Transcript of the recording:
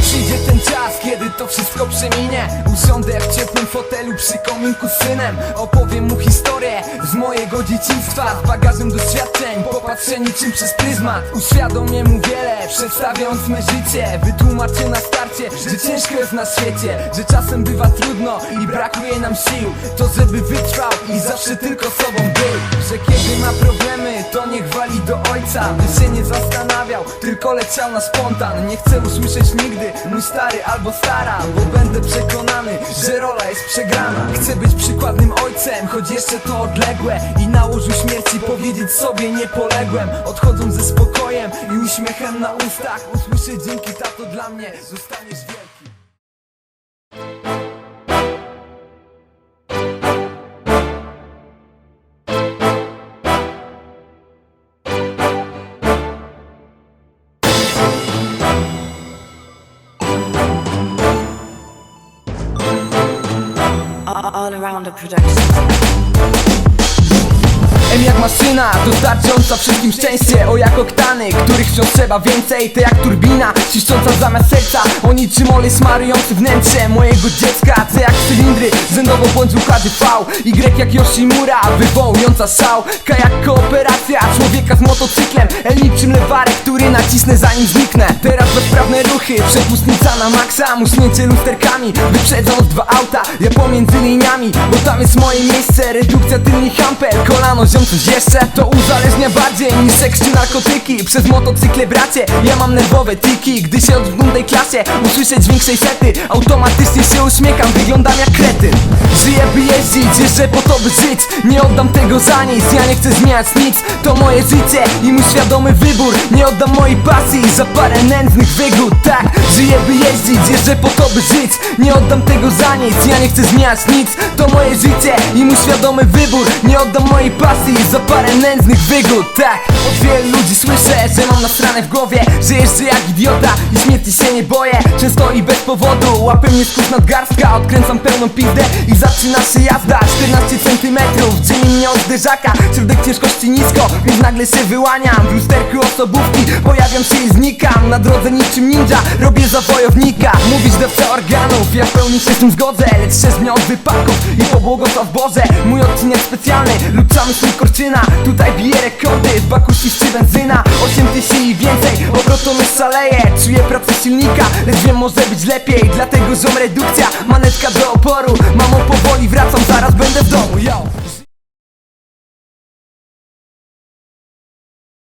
Przyjdzie ten czas, kiedy to wszystko przeminie. Usiądę w ciepłym fotelu przy kominku z synem. Opowiem mu historię z mojego dzieciństwa. Z bagażem doświadczeń, popatrzę niczym przez pryzmat. Uświadomię mu wiele, przedstawiając me życie. Wytłumaczę na starcie, że ciężko jest na świecie. Że czasem bywa trudno i brakuje nam sił. To żeby wytrwał i zawsze tylko sobą był. Że kiedy ma problemy, to niech wali do ojca By się nie zastanawiał, tylko leciał na spontan. Nie chcę usłyszeć nigdy mój stary albo stara Bo będę przekonany, że rola jest przegrana. Chcę być przykładnym ojcem, choć jeszcze to odległe. I na łożu śmierci powiedzieć sobie nie poległem. Odchodząc ze spokojem i uśmiechem na ustach Usłyszę dzięki tato dla mnie, zostaniesz wielki All, around the production. M jak maszyna, dostarczająca wszystkim szczęście. O jak oktany, których wciąż trzeba więcej. To jak turbina, ciszcząca zamiast serca. O niczym olej smarujący wnętrze mojego dziecka. C jak cylindry, rzędowo bądź układy V. Y jak Yoshimura, wywołująca szał. K jak kooperacja człowieka z motocyklem. L niczym lewarek, który nacisnę zanim zniknę. Teraz bezprawne ruchy, przepustnica na maksa. Muśnięcie lusterkami, wyprzedzając dwa auta. Ja pomiędzy liniami, bo tam jest moje miejsce. Redukcja tylnych ampel, kolano ziom coś jeszcze To uzależnia bardziej niż seks czy narkotyki. Przez motocykle bracie, ja mam nerwowe tiki. Gdy się od w tej klasie usłyszę dźwięk 600 Automatycznie się uśmiecham, wyglądam jak kretyn. Żyję by jeździć, jeszcze po to by żyć. Nie oddam tego za nic, ja nie chcę zmieniać nic. To moje życie i mój świadomy wybór. Nie oddam mojej pasji za parę nędznych wygód. Tak, żyję by jeździć, jeszcze po to by żyć. Nie oddam tego za nic, ja nie chcę zmieniać nic. To moje życie i mój świadomy wybór. Nie oddam mojej pasji za parę nędznych wygód Tak, od wielu ludzi słyszę, że mam nasrane w głowie Że jeżdżę jak idiota. i śmierci się nie boję Często i bez powodu, łapie mnie skurcz nadgarstka Odkręcam pełną pizdę i zaczyna się jazda. 14 centymetrów, dzieli mnie od zderzaka. Środek ciężkości nisko, więc nagle się wyłaniam. W lusterku osobówki pojawiam się i znikam. Na drodze niczym ninja, robię za wojownika. Mówisz dawca organów, ja w pełni się z tym zgodzę. Lecz się zmienia od wypadków i pobłogosław Boże. Mój odcinek specjalny lub przemysł Korczyna Tutaj bije rekordy, w baku czy benzyna. 8 tysięcy i więcej, obrotom szaleje Czuję pracę silnika, lecz wiem może być lepiej. Dlatego ziom redukcja, manetka do oporu. Mamo powoli wracam